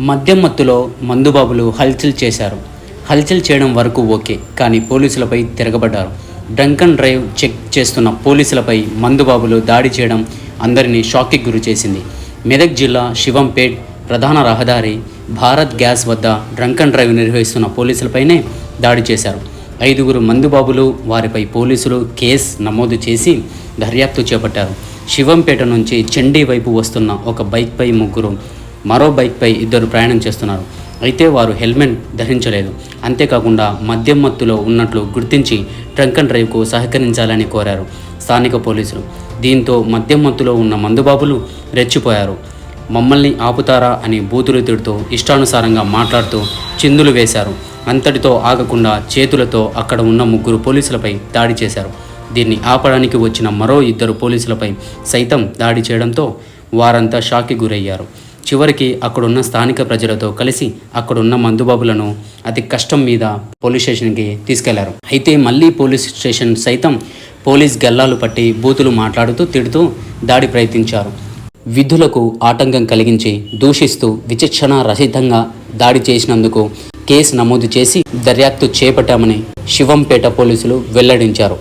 మద్యం మత్తులో మందుబాబులు హల్చల్ చేశారు. హల్చల్ చేయడం వరకు ఓకే కానీ పోలీసులపై తిరగబడ్డారు. డ్రంక్ అండ్ డ్రైవ్ చెక్ చేస్తున్న పోలీసులపై మందుబాబులు దాడి చేయడం అందరినీ షాక్కి గురి చేసింది. మెదక్ జిల్లా శివంపేట్ ప్రధాన రహదారి భారత్ గ్యాస్ వద్ద డ్రంక్ అండ్ డ్రైవ్ నిర్వహిస్తున్న పోలీసులపైనే దాడి చేశారు. ఐదుగురు మందుబాబులు వారిపై పోలీసులు కేసు నమోదు చేసి దర్యాప్తు చేపట్టారు. శివంపేట నుంచి చండీ వైపు వస్తున్న ఒక బైక్పై ముగ్గురు మరో బైక్పై ఇద్దరు ప్రయాణం చేస్తున్నారు. అయితే వారు హెల్మెట్ ధరించలేదు. అంతేకాకుండా మద్యం మత్తులో ఉన్నట్లు గుర్తించి ట్రంక్ అండ్ డ్రైవ్కు సహకరించాలని కోరారు స్థానిక పోలీసులు. దీంతో మద్యం మత్తులో ఉన్న మందుబాబులు రెచ్చిపోయారు. మమ్మల్ని ఆపుతారా అని బూతులు తిడుతూ ఇష్టానుసారంగా మాట్లాడుతూ చిందులు వేశారు. అంతటితో ఆగకుండా చేతులతో అక్కడ ఉన్న ముగ్గురు పోలీసులపై దాడి చేశారు. దీన్ని ఆపడానికి వచ్చిన మరో ఇద్దరు పోలీసులపై సైతం దాడి చేయడంతో వారంతా షాక్కి గురయ్యారు. చివరికి అక్కడున్న స్థానిక ప్రజలతో కలిసి అక్కడున్న మందుబాబులను అతి కష్టం మీద పోలీస్ స్టేషన్కి తీసుకెళ్ళారు. అయితే మళ్ళీ పోలీస్ స్టేషన్ సైతం పోలీస్ గల్లాలు పట్టి బూతులు మాట్లాడుతూ తిడుతూ దాడి ప్రయత్నించారు. విధులకు ఆటంకం కలిగించి దూషిస్తూ విచక్షణ రహితంగా దాడి చేసినందుకు కేసు నమోదు చేసి దర్యాప్తు చేపట్టామని శివంపేట పోలీసులు వెల్లడించారు.